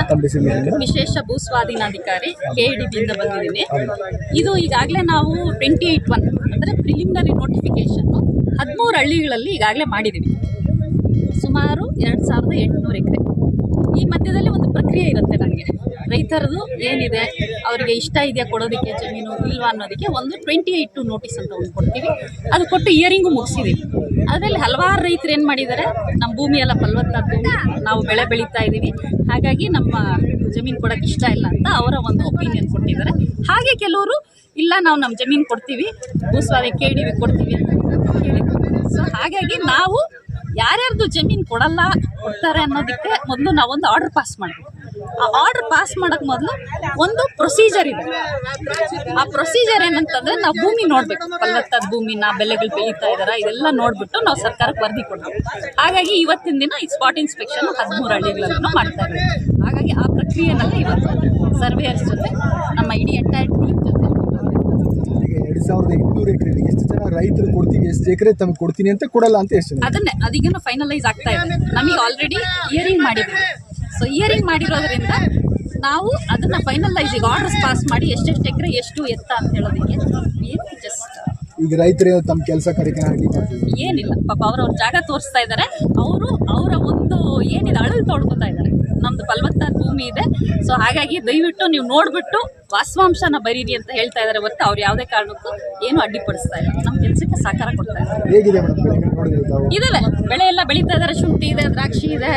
ಅಂತ. ವಿಶೇಷ ಭೂ ಸ್ವಾಧೀನಾಧಿಕಾರಿ ಕೆ ಇಂದ ಬಂದಿದ್ದೀನಿ. ಇದು ಈಗಾಗಲೇ ನಾವು ಟ್ವೆಂಟಿ ಏಯ್ಟ್ ಒನ್ ಅಂದರೆ ಪ್ರಿಲಿಮಿನರಿ ನೋಟಿಫಿಕೇಶನ್ ಹದಿಮೂರು ಹಳ್ಳಿಗಳಲ್ಲಿ ಈಗಾಗಲೇ ಮಾಡಿದ್ದೀವಿ ಸುಮಾರು ಎರಡು ಸಾವಿರದ ಎಂಟುನೂರು ಎಕರೆ. ಈ ಮಧ್ಯದಲ್ಲಿ ಒಂದು ಪ್ರಕ್ರಿಯೆ ಇರುತ್ತೆ ನನಗೆ. ರೈತರದು ಏನಿದೆ, ಅವರಿಗೆ ಇಷ್ಟ ಇದೆಯಾ ಕೊಡೋದಕ್ಕೆ ಜಮೀನು ಇಲ್ವಾ ಅನ್ನೋದಕ್ಕೆ ಒಂದು ಟ್ವೆಂಟಿ ಏಯ್ಟ್ ಟು ನೋಟಿಸ್ ಅಂತ ಒಂದು ಕೊಡ್ತೀವಿ. ಅದು ಕೊಟ್ಟು ಇಯರಿಂಗು ಮುಗಿಸಿದ್ದೀವಿ ಅದರಲ್ಲಿ ಹಲವಾರು ರೈತರು ಏನು ಮಾಡಿದ್ದಾರೆ? ನಮ್ಮ ಭೂಮಿ ಎಲ್ಲ ಫಲವತ್ತಾದ ನಾವು ಬೆಳೆ ಬೆಳೀತಾ ಇದ್ದೀವಿ ಹಾಗಾಗಿ ನಮ್ಮ ಜಮೀನು ಕೊಡೋಕೆ ಇಷ್ಟ ಇಲ್ಲ ಅಂತ ಅವರ ಒಂದು ಒಪಿನಿಯನ್ ಕೊಟ್ಟಿದ್ದಾರೆ. ಹಾಗೆ ಕೆಲವರು, ಇಲ್ಲ, ನಾವು ನಮ್ಮ ಜಮೀನು ಕೊಡ್ತೀವಿ ಭೂಸ್ವಾರಿ ಕೇಳಿವಿ ಕೊಡ್ತೀವಿ ಅಂತ ಸೊ ಹಾಗಾಗಿ ನಾವು ಯಾರ್ಯಾರ್ದು ಜಮೀನು ಕೊಡಲ್ಲ ಕೊಡ್ತಾರೆ ಅನ್ನೋದಕ್ಕೆ ಮೊದಲು ನಾವೊಂದು ಆರ್ಡರ್ ಪಾಸ್ ಮಾಡಬೇಕು. ಆ ಆರ್ಡರ್ ಪಾಸ್ ಮಾಡೋಕೆ ಮೊದಲು ಒಂದು ಪ್ರೊಸೀಜರ್ ಇದೆ. ಆ ಪ್ರೊಸೀಜರ್ ಏನಂತಂದ್ರೆ ನಾವು ಭೂಮಿ ನೋಡಬೇಕು. ಫಲವತ್ತಾದ ಭೂಮಿನ ಬೆಲೆಗಳು ಬೆಳೀತಾ ಇದಾರ ಇದೆಲ್ಲ ನೋಡ್ಬಿಟ್ಟು ನಾವು ಸರ್ಕಾರಕ್ಕೆ ವರದಿ ಕೊಡಬೇಕು. ಹಾಗಾಗಿ ಇವತ್ತಿನ ದಿನ ಈ ಸ್ಪಾಟ್ ಇನ್ಸ್ಪೆಕ್ಷನ್ ಹದಿಮೂರು ಹಳ್ಳಿಗಳನ್ನು ಮಾಡ್ತಾ ಇದ್ದೀವಿ ಹಾಗಾಗಿ ಆ ಪ್ರಕ್ರಿಯೆನಲ್ಲ ಇವತ್ತು ಸರ್ವೇಯರ್ಸ್ ಜೊತೆ ನಮ್ಮ ಇಡೀ ಎಂಟೈರ್ ಟೀಮ್ ಜೊತೆ ಎರಡ್ ಸಾವಿರದ ಎಂಟುನೂರು ಎಕರೆ ಎಷ್ಟು ಜನ ರೈತರು ಕೊಡ್ತೀವಿ ಎಷ್ಟು ಎಕರೆ ತಮ್ಗೆ ಕೊಡ್ತೀನಿ ಅಂತ ಕೊಡಲ್ಲ ಅಂತ ಎಷ್ಟು ಅದನ್ನೇ ಅದೀಗೇನು ಫೈನಲೈಸ್ ಆಗ್ತಾ ಇದೆ ನಮಗೆ ಆಲ್ರೆಡಿ ಇಯರಿಂಗ್ ಮಾಡಿದ್ದೀವಿ. ಸೊ ಇಯರಿಂಗ್ ಮಾಡಿರೋದ್ರಿಂದ ನಾವು ಅದನ್ನ ಫೈನಲೈಸ್ ಈಗ ಆರ್ಡರ್ಸ್ ಪಾಸ್ ಮಾಡಿ ಎಷ್ಟೆಷ್ಟು ಎಕರೆ ಎಷ್ಟು ಎತ್ತ ಅಂತ ಹೇಳೋದಕ್ಕೆ ಜಸ್ಟ್ ಈಗ ರೈತರು ತಮ್ಮ ಕೆಲಸ ಕಡಿಮೆ ಏನಿಲ್ಲ. ಪಾಪ ಅವ್ರವ್ರ ಜಾಗ ತೋರಿಸ್ತಾ ಇದ್ದಾರೆ ಅವರು ಅವರ ಒಂದು ಏನಿದೆ ಅಳಲು ತೊಡ್ಕೊತಾ ಇದ್ದಾರೆ ನಮ್ದು ಫಲವತ್ತಾದ ಭೂಮಿ ಇದೆ. ಸೊ ಹಾಗಾಗಿ ದಯವಿಟ್ಟು ನೀವು ನೋಡ್ಬಿಟ್ಟು ವಾಸ್ತವಾಂಶನ ಬರೀರಿ ಅಂತ ಹೇಳ್ತಾ ಇದ್ದಾರೆ ಹೊರತು ಅವ್ರು ಯಾವುದೇ ಕಾರಣಕ್ಕೂ ಏನು ಅಡ್ಡಿಪಡಿಸ್ತಾ ಇಲ್ಲ ನಮ್ಮ ಕೆಲಸಕ್ಕೆ ಸಹಕಾರ ಕೊಡ್ತಾ ಇದ್ದಾರೆ ಇದಾವೆ ಬೆಳೆ ಎಲ್ಲ ಬೆಳೀತಾ ಇದ್ದಾರೆ ಶುಂಠಿ ಇದೆ ದ್ರಾಕ್ಷಿ ಇದೆ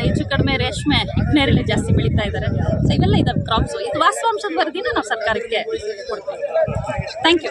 ಹೆಚ್ಚು ಕಡಿಮೆ ರೇಷ್ಮೆ ಹಿಟ್ನೇರಲ್ಲಿ ಜಾಸ್ತಿ ಬೆಳೀತಾ ಇದ್ದಾರೆ ಸೊ ಇವೆಲ್ಲ ಇದಾವೆ ಕ್ರಾಪ್ಸ್ ಇದು ವಾಸ್ತವಾಂಶದ ವರದಿನ ನಾವು ಸರ್ಕಾರಕ್ಕೆ ಕೊಡ್ತೀವಿ ಥ್ಯಾಂಕ್ ಯು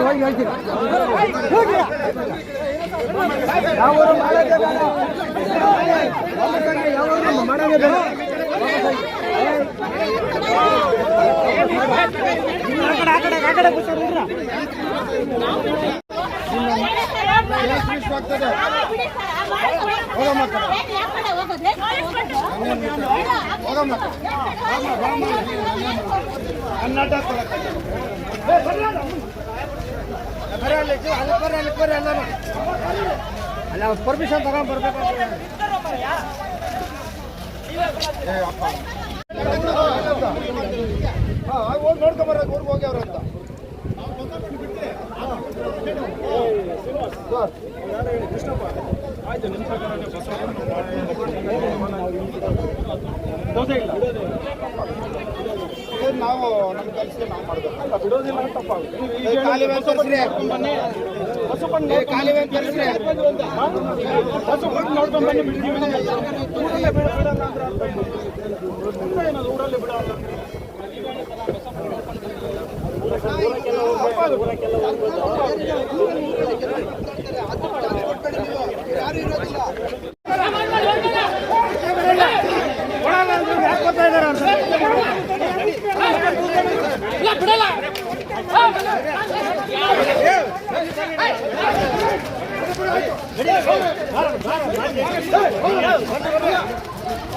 ಗಾಡಿ ಕಲ್ತಿರೋ ಎಷ್ಟು ಬಂದ ಅಲ್ಲ ಪರ್ಮಿಷನ್ ತಗೊಂಡ್ ಬರ್ಬೇಕು ಹೋಗಿ ನೋಡ್ಕೊಂಬರ್ಬೇಕು ಊರಿಗೆ ಹೋಗಿ ಅವ್ರ ಅಂತ ಇದು ನಾವು ನಮ್ಮ ಕೆಲಸ ನಾವು ಮಾಡಬೇಕು ಬಿಡೋದಿಲ್ಲ ತಪ್ಪಾಗುತ್ತೆ ಕಾಲುವೆ ತರಿಸ್ರಿ ಏ, ಕಾಲುವೆ ತರಿಸ್ರಿ ನೋಡ್ಕೊಂಡು ಬನ್ನಿ ಊರಲ್ಲೇ ಬಿಡ ಬಿಡಲ್ಲ ಅಂದ್ರೆ ಏನದು ಊರಲ್ಲಿ ಬಿಡಲ್ಲ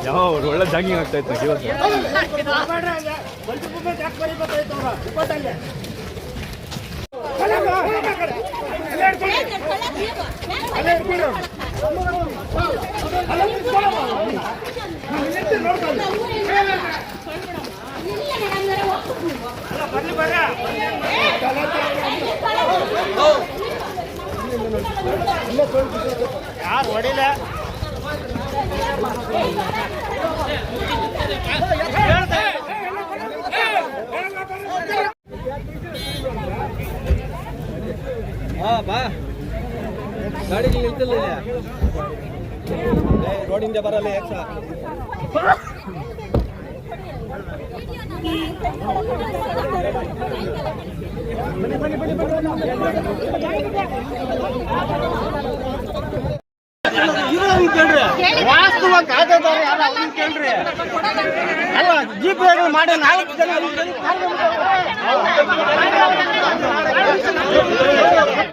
ಯಾವ ಒಳ್ಳೆ ಜಾಗಿಂಗ್ ಆಗ್ತಾ ಇತ್ತು ಇವತ್ತು யார் ஒடையில வா. ಗಾಡಿಗಳು ನಿಲ್ತಿಲ್ಲ ರೋಡಿಂದ ಬರಲ್ಲ ಯಾಕೆ ವಾಸ್ತವವಾಗಿ ಕಾಯ್ದಾರ ಯಾರು